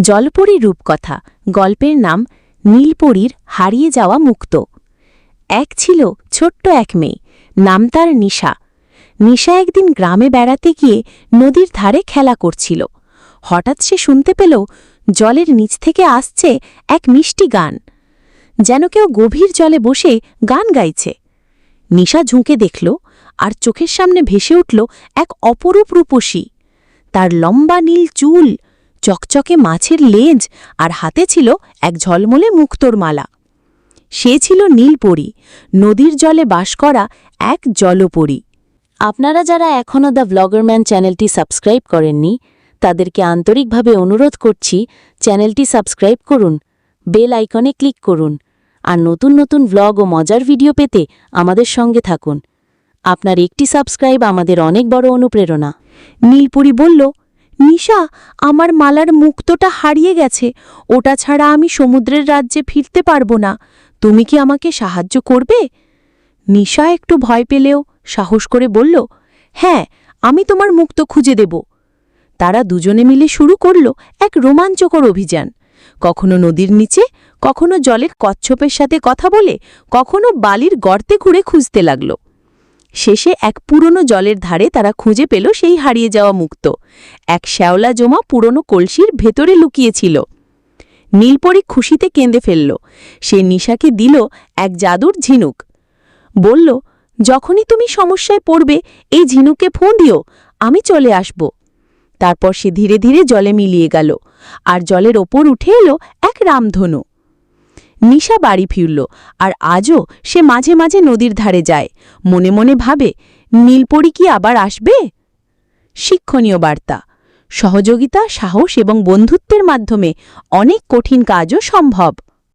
জলপরী রূপকথা, গল্পের নাম নীলপরীর হারিয়ে যাওয়া মুক্ত। এক ছিল ছোট্ট এক মেয়ে, নাম তার নিশা। নিশা একদিন গ্রামে বেড়াতে গিয়ে নদীর ধারে খেলা করছিল। হঠাৎ সে শুনতে পেল জলের নিচ থেকে আসছে এক মিষ্টি গান। যেন কেউ গভীর জলে বসে গান গাইছে। নিশা ঝুঁকে দেখল আর চোখের সামনে ভেসে উঠল এক অপরূপ রূপসী। তার লম্বা নীল চুল চকচকে মাছের লেজ আর হাতে ছিল এক ঝলমলে মুক্তোর মালা। সে ছিল নীলপরি, নদীর জলে বাস করা এক জলপরি। আপনারা যারা এখনও দ্য ব্লগারম্যান চ্যানেলটি সাবস্ক্রাইব করেননি, তাদেরকে আন্তরিকভাবে অনুরোধ করছি চ্যানেলটি সাবস্ক্রাইব করুন, বেল আইকনে ক্লিক করুন, আর নতুন নতুন ভ্লগ ও মজার ভিডিও পেতে আমাদের সঙ্গে থাকুন। আপনার একটি সাবস্ক্রাইব আমাদের অনেক বড় অনুপ্রেরণা। নীলপুরি বলল নিশা, আমার মালার মুক্তটা হারিয়ে গেছে। ওটা ছাড়া আমি সমুদ্রের রাজ্যে ফিরতে পারব না। তুমি কি আমাকে সাহায্য করবে? নিশা একটু ভয় পেলেও সাহস করে বলল হ্যাঁ আমি তোমার মুক্ত খুঁজে দেব। তারা দুজনে মিলে শুরু করল এক রোমাঞ্চকর অভিযান। কখনো নদীর নিচে, কখনো জলের কচ্ছপের সাথে কথা বলে, কখনো বালির গর্তে ঘুরে খুঁজতে লাগল। শেষে এক পুরনো জলের ধারে তারা খুঁজে পেল সেই হারিয়ে যাওয়া মুক্ত। এক শ্যাওলা জমা পুরনো কলসির ভেতরে লুকিয়েছিল। নীলপরি খুশিতে কেঁদে ফেলল। সে নিশাকে দিল এক জাদুর ঝিনুক। বলল, যখনই তুমি সমস্যায় পড়বে, এই ঝিনুকে ফোন দিও, আমি চলে আসব। তারপর সে ধীরে ধীরে জলে মিলিয়ে গেল। আর জলের ওপর উঠে এলো এক রামধনু। নিশা বাড়ি ফিরল, আর আজও সে মাঝে মাঝে নদীর ধারে যায়। মনে মনে ভাবে, নীলপরি কি আবার আসবে? শিক্ষণীয় বার্তা। সহযোগিতা, সাহস এবং বন্ধুত্বের মাধ্যমে অনেক কঠিন কাজও সম্ভব।